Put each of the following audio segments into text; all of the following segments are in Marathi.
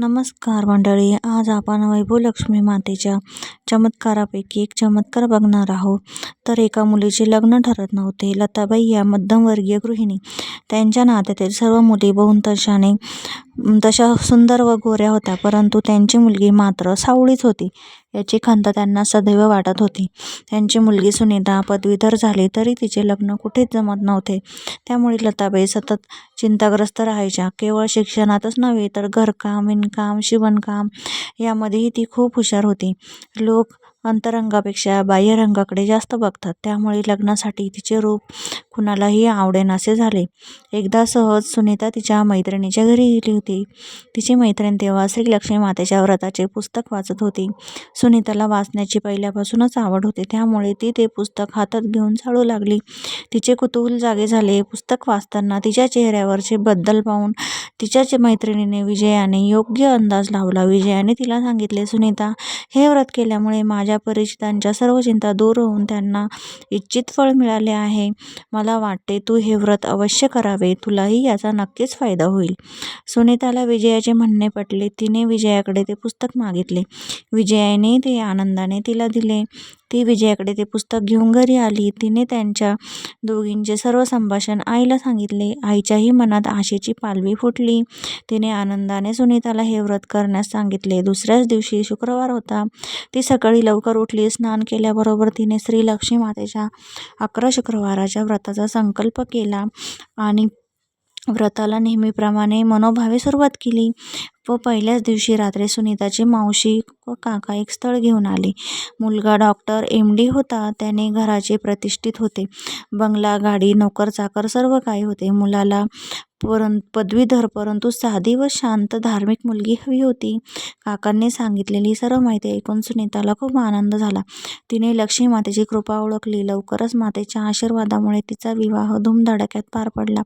नमस्कार मंडळी आज आपण वैभवलक्ष्मी मातेच्या चमत्कारापैकी एक चमत्कार बघणार आहोत. तर एका मुलीचे लग्न ठरत नव्हते. लताबाई या मध्यमवर्गीय गृहिणी. त्यांच्या नात्यातील सर्व मुली बहुतशाने तशा सुंदर व गोऱ्या होत्या परंतु त्यांची मुलगी मात्र सावळीच होती. याची खंत त्यांना सदैव वाटत होती. त्यांची मुलगी सुनीता पदवीधर झाली तरी तिचे लग्न कुठेच जमत नव्हते. त्यामुळे लताबाई सतत चिंताग्रस्त राहायच्या. केवळ शिक्षणातच नव्हे तर घरकाम विणकाम शिवणकाम यामध्येही ती खूप हुशार होती. लोक अंतरंगापेक्षा बाह्यरंगाकडे जास्त बघतात. त्यामुळे लग्नासाठी तिचे रूप कुणालाही आवडेनासे झाले. एकदा सहज सुनीता तिच्या मैत्रिणीच्या घरी गेली होती. तिची मैत्रीण तेव्हा श्रीलक्ष्मी मातेच्या व्रताचे पुस्तक वाचत होती. सुनीताला वाचण्याची पहिल्यापासूनच आवड होती. त्यामुळे ती ते पुस्तक हातात घेऊन चालू लागली. तिचे कुतूहल जागे झाले. पुस्तक वाचताना तिच्या चेहऱ्यावरचे बदल पाहून तिच्याच मैत्रिणीने विजयाने योग्य अंदाज लावला. विजयाने तिला सांगितले सुनीता हे व्रत केल्यामुळे माझ्या परिचितांच्या सर्व चिंता दूर होऊन त्यांना इच्छित फळ मिळाले आहे. मला मला वाटते तू हे व्रत अवश्य करावे तुलाही याचा नक्कीच फायदा होईल. सुनीताला विजयाचे म्हणणे पटले. तिने विजयाकडे ते पुस्तक मागितले. विजयाने ते आनंदाने तिला दिले. ती विजयाकडे ते पुस्तक घेऊन घरी आली. तिने त्यांच्या दोघींचे सर्व संभाषण आईला सांगितले. आईच्याही मनात आशेची पालवी फुटली. तिने आनंदाने सुनीताला हे व्रत करण्यास सांगितले. दुसऱ्याच दिवशी शुक्रवार होता. ती सकाळी लवकर उठली. स्नान केल्याबरोबर तिने श्री लक्ष्मी मातेच्या अकरा शुक्रवाराच्या व्रताचा संकल्प केला आणि व्रताला नेहमीप्रमाणे मनोभावे सुरुवात केली. व पहिल्याच दिवशी रात्री सुनीताची मावशी व काका एक स्थळ घेऊन आले. मुलगा डॉक्टर एम डी होता त्याने घराचे प्रतिष्ठित होते. बंगला गाडी नोकर चाकर सर्व काही होते. मुलाला परं पदवीधर परंतु साधी व शांत धार्मिक मुलगी हवी होती. काकांनी सांगितलेली सर्व माहिती ऐकून सुनीताला खूप आनंद झाला. तिने लक्ष्मी मातेची कृपा ओळखली. लवकरच मातेच्या आशीर्वादामुळे तिचा विवाह धूमधडाक्यात पार पडला.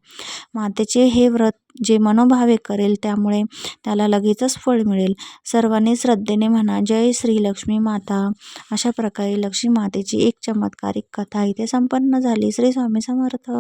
मातेचे हे व्रत जे मनोभावे करेल त्यामुळे त्याला लगेचच फळ मिळेल. सर्वांनी श्रद्धेने म्हणा जय श्री लक्ष्मी माता. अशा प्रकारे लक्ष्मी मातेची एक चमत्कारिक कथा इथे संपन्न झाली. श्री स्वामी समर्थ.